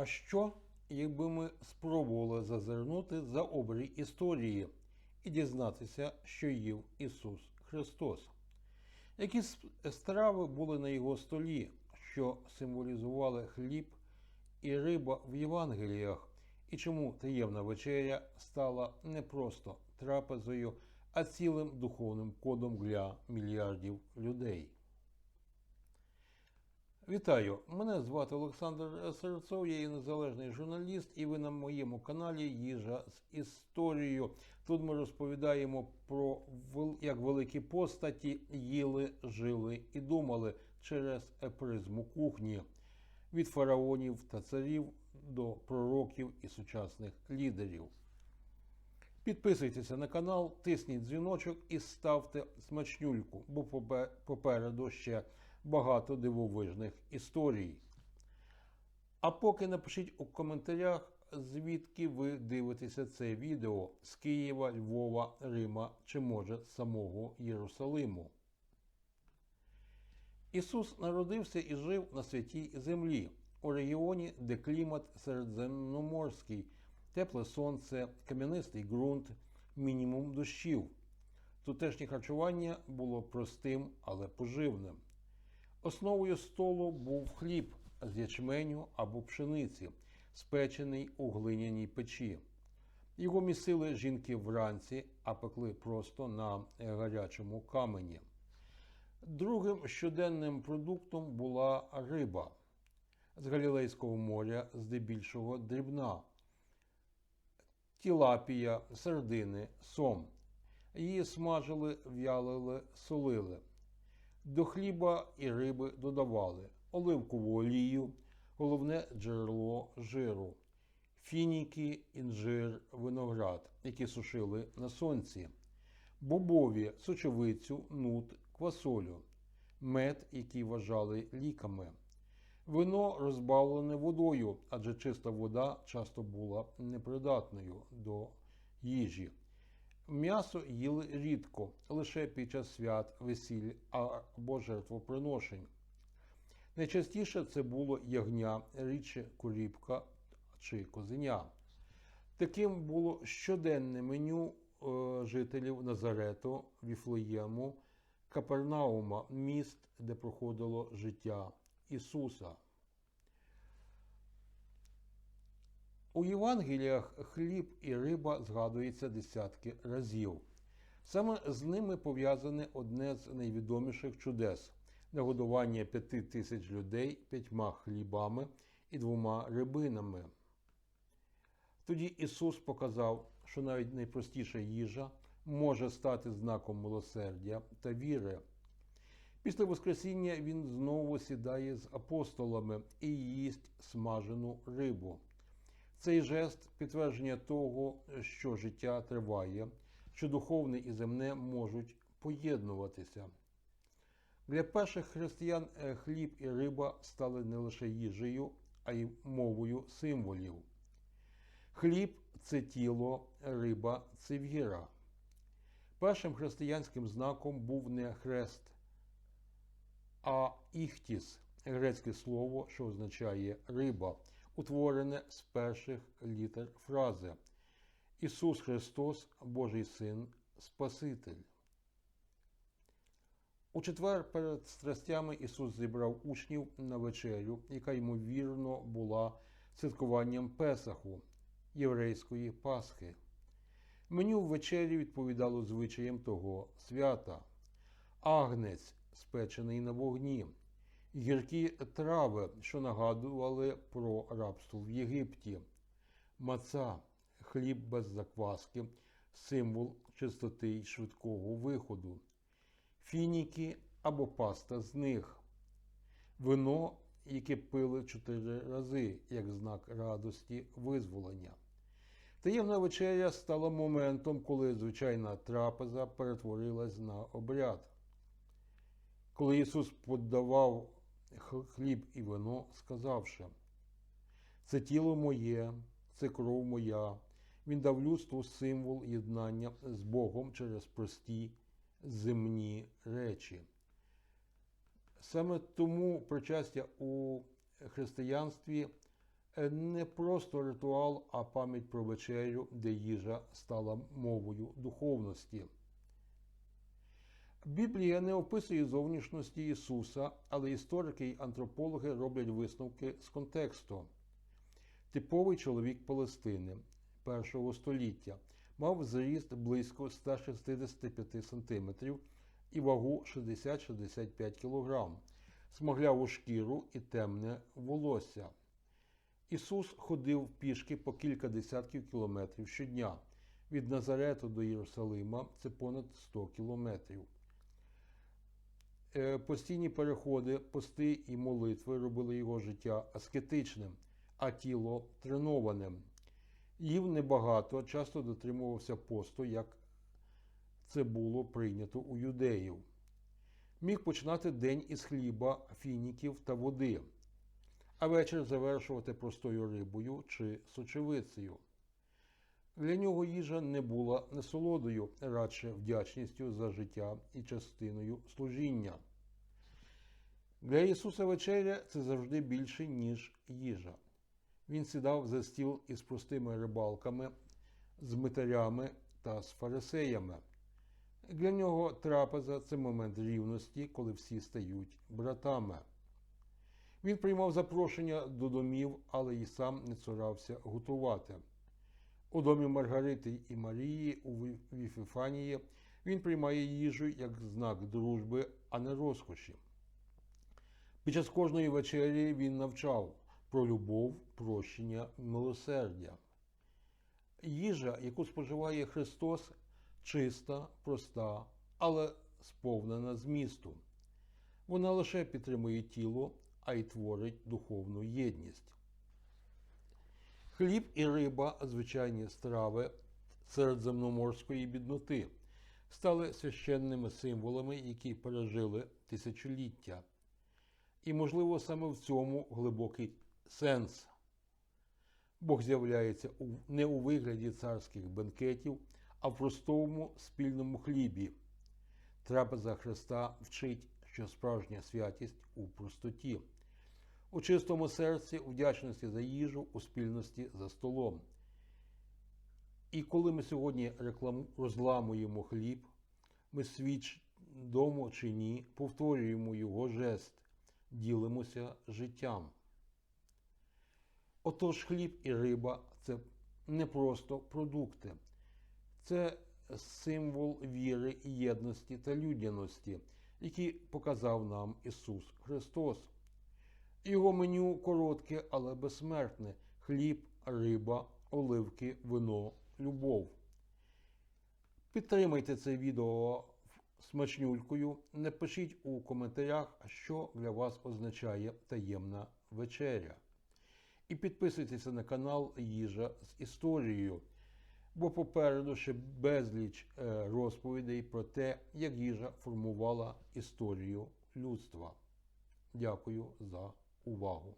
А що, якби ми спробували зазирнути за обрій історії і дізнатися, що їв Ісус Христос? Які страви були на його столі, що символізували хліб і риба в Євангеліях, і чому таємна вечеря стала не просто трапезою, а цілим духовним кодом для мільярдів людей? Вітаю! Мене звати Олександр Серцов, я є незалежний журналіст, і ви на моєму каналі Їжа з історією. Тут ми розповідаємо про як великі постаті їли, жили і думали через призму кухні від фараонів та царів до пророків і сучасних лідерів. Підписуйтеся на канал, тисніть дзвіночок і ставте смачнюльку, бо попе- попереду ще багато дивовижних історій. А поки напишіть у коментарях, звідки ви дивитеся це відео з Києва, Львова, Рима чи може з самого Єрусалиму. Ісус народився і жив на святій землі, у регіоні, де клімат середземноморський, тепле сонце, кам'янистий ґрунт, мінімум дощів. Тутешнє харчування було простим, але поживним. Основою столу був хліб з ячменю або пшениці, спечений у глиняній печі. Його місили жінки вранці, а пекли просто на гарячому камені. Другим щоденним продуктом була риба з Галілейського моря, здебільшого дрібна, тілапія, сардини, сом. Її смажили, в'ялили, солили. До хліба і риби додавали оливкову олію, головне джерело жиру, фініки, інжир, виноград, які сушили на сонці, бобові, сочевицю, нут, квасолю, мед, який вважали ліками. Вино розбавлене водою, адже чиста вода часто була непридатною до їжі. М'ясо їли рідко, лише під час свят, весіль або жертвоприношень. Найчастіше це було ягня, рідше куріпка чи козеня. Таким було щоденне меню е, жителів Назарету, Віфлеєму, Капернаума, міст, де проходило життя Ісуса. У Євангеліях хліб і риба згадується десятки разів. Саме з ними пов'язане одне з найвідоміших чудес нагодування п'яти тисяч людей п'ятьма хлібами і двома рибинами. Тоді Ісус показав, що навіть найпростіша їжа може стати знаком милосердя та віри. Після Воскресіння Він знову сідає з апостолами і їсть смажену рибу. Цей жест підтвердження того, що життя триває, що духовне і земне можуть поєднуватися. Для перших християн е, хліб і риба стали не лише їжею, а й мовою символів. Хліб це тіло, риба це віра. Першим християнським знаком був не хрест, а іхтіс грецьке слово, що означає риба, утворене з перших літер фрази Ісус Христос, Божий Син, Спаситель. У четвер перед страстями Ісус зібрав учнів на вечерю, яка ймовірно була святкуванням Песаху, єврейської Пасхи. Меню в вечері відповідало звичаям того свята. Агнець, спечений на вогні, гіркі трави, що нагадували про рабство в Єгипті, маца, хліб без закваски, символ чистоти й швидкого виходу, фініки або паста з них, вино, яке пили чотири рази, як знак радості визволення. Таємна вечеря стала моментом, коли звичайна трапеза перетворилась на обряд. Коли Ісус подавав хліб і вино, сказавши, це тіло моє, це кров моя. Він дав людству символ єднання з Богом через прості земні речі. Саме тому причастя у християнстві Не просто ритуал, а пам'ять про вечерю, де їжа стала мовою духовності. Біблія не описує зовнішності Ісуса, але історики й антропологи роблять висновки з контексту. Типовий чоловік Палестини першого століття мав зріст близько 165 см і вагу 60-65 кг, смагляву шкіру і темне волосся. Ісус ходив пішки по кілька десятків кілометрів щодня. Від Назарету до Єрусалима це понад 100 кілометрів. Е, Постійні переходи, пости і молитви робили його життя аскетичним, а тіло тренованим. Їв небагато, часто дотримувався посту, як це було прийнято у юдеїв. Міг починати день із хліба, фініків та води, а вечір завершувати простою рибою чи сочевицею. Для нього їжа не була насолодою, радше вдячністю за життя і частиною служіння. Для Ісуса вечеря це завжди більше, ніж їжа. Він сідав за стіл із простими рибалками, з митарями та з фарисеями. Для нього трапеза це момент рівності, коли всі стають братами. Він приймав запрошення до домів, але й сам не цурався готувати. У домі Маргарити і Марії у Віфіфанії він приймає їжу як знак дружби, а не розкоші. Під час кожної вечері він навчав про любов, прощення, милосердя. Їжа, яку споживає Христос, чиста, проста, але сповнена змісту. Вона лише підтримує тіло, а й творить духовну єдність. Хліб і риба, звичайні страви середземноморської бідноти, стали священними символами, які пережили тисячоліття. І, можливо, саме в цьому глибокий сенс. Бог з'являється не у вигляді царських бенкетів, а в простому спільному хлібі. Трапеза Христа вчить, що справжня святість у простоті, у чистому серці, у вдячності за їжу, у спільності за столом. І коли ми сьогодні реклам... розламуємо хліб, ми свідомо чи ні повторюємо його жест, ділимося життям. Отож, хліб і риба це не просто продукти, це символ віри, єдності та людяності, які показав нам Ісус Христос. Його меню коротке, але безсмертне: хліб, риба, оливки, вино, любов. Підтримайте це відео смачнюлькою. Напишіть у коментарях, що для вас означає таємна вечеря. І підписуйтеся на канал Їжа з історією, бо попереду ще безліч е, розповідей про те, як їжа формувала історію людства. Дякую за Uau!